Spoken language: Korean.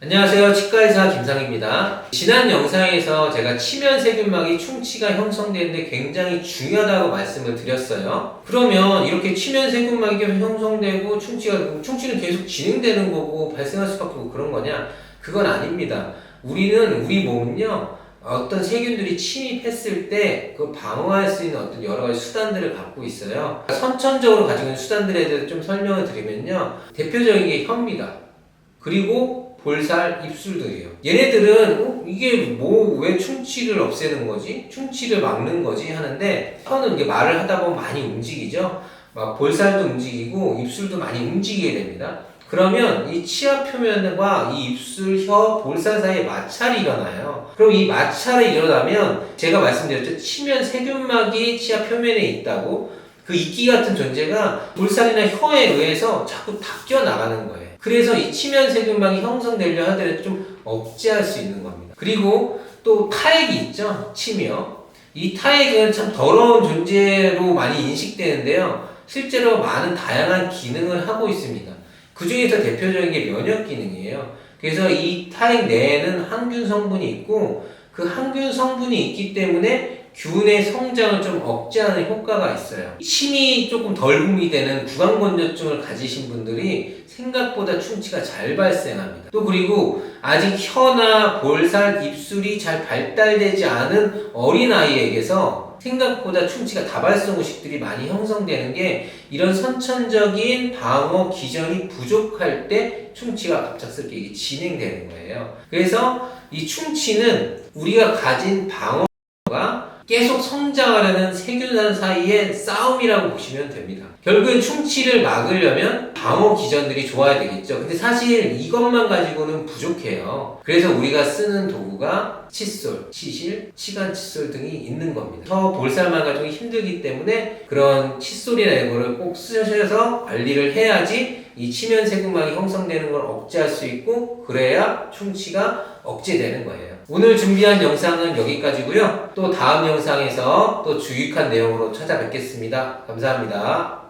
안녕하세요. 치과의사 김상입니다. 지난 영상에서 제가 치면 세균막이 충치가 형성되는데 굉장히 중요하다고 말씀을 드렸어요. 그러면 이렇게 치면 세균막이 형성되고 충치가 충치는 계속 진행되는 거고 발생할 수밖에 없고 그런 거냐? 그건 아닙니다. 우리는 우리 몸은요. 어떤 세균들이 침입했을 때 그 방어할 수 있는 어떤 여러 가지 수단들을 갖고 있어요. 선천적으로 가지고 있는 수단들에 대해서 좀 설명을 드리면요. 대표적인 게 혀입니다. 그리고 볼살, 입술들이에요. 얘네들은 어? 이게 뭐 왜 충치를 없애는 거지? 충치를 막는 거지 하는데 혀는 이게 말을 하다 보면 많이 움직이죠. 막 볼살도 움직이고 입술도 많이 움직이게 됩니다. 그러면 이 치아 표면과 이 입술, 혀, 볼살 사이에 마찰이 일어나요. 그럼 이 마찰이 일어나면 제가 말씀드렸죠. 치면 세균막이 치아 표면에 있다고 그 이끼 같은 존재가 볼살이나 혀에 의해서 자꾸 닦여 나가는 거예요. 그래서 이 치면 세균막이 형성되려 하더라도 좀 억제할 수 있는 겁니다. 그리고 또 타액이 있죠. 치며. 이 타액은 참 더러운 존재로 많이 인식되는데요. 실제로 많은 다양한 기능을 하고 있습니다. 그 중에서 대표적인 게 면역 기능이에요. 그래서 이 타액 내에는 항균 성분이 있고 그 항균 성분이 있기 때문에 균의 성장을 좀 억제하는 효과가 있어요. 침이 조금 덜 분비되는 구강건조증을 가지신 분들이 생각보다 충치가 잘 발생합니다. 또 그리고 아직 혀나 볼살, 입술이 잘 발달되지 않은 어린아이에게서 생각보다 충치가 다발성 후식들이 많이 형성되는 게 이런 선천적인 방어 기전이 부족할 때 충치가 갑작스럽게 진행되는 거예요. 그래서 이 충치는 우리가 가진 방어가 계속 성장하려는 세균산 사이의 싸움이라고 보시면 됩니다. 결국엔 충치를 막으려면 방어 기전들이 좋아야 되겠죠. 근데 사실 이것만 가지고는 부족해요. 그래서 우리가 쓰는 도구가 칫솔, 치실, 치간 칫솔 등이 있는 겁니다. 혀 볼살만 가지고 힘들기 때문에 그런 칫솔이나 이거를 꼭 쓰셔서 관리를 해야지 이 치면 세균막이 형성되는 걸 억제할 수 있고 그래야 충치가 억제되는 거예요. 오늘 준비한 영상은 여기까지고요. 또 다음 영상에서 또 주익한 내용으로 찾아뵙겠습니다. 감사합니다.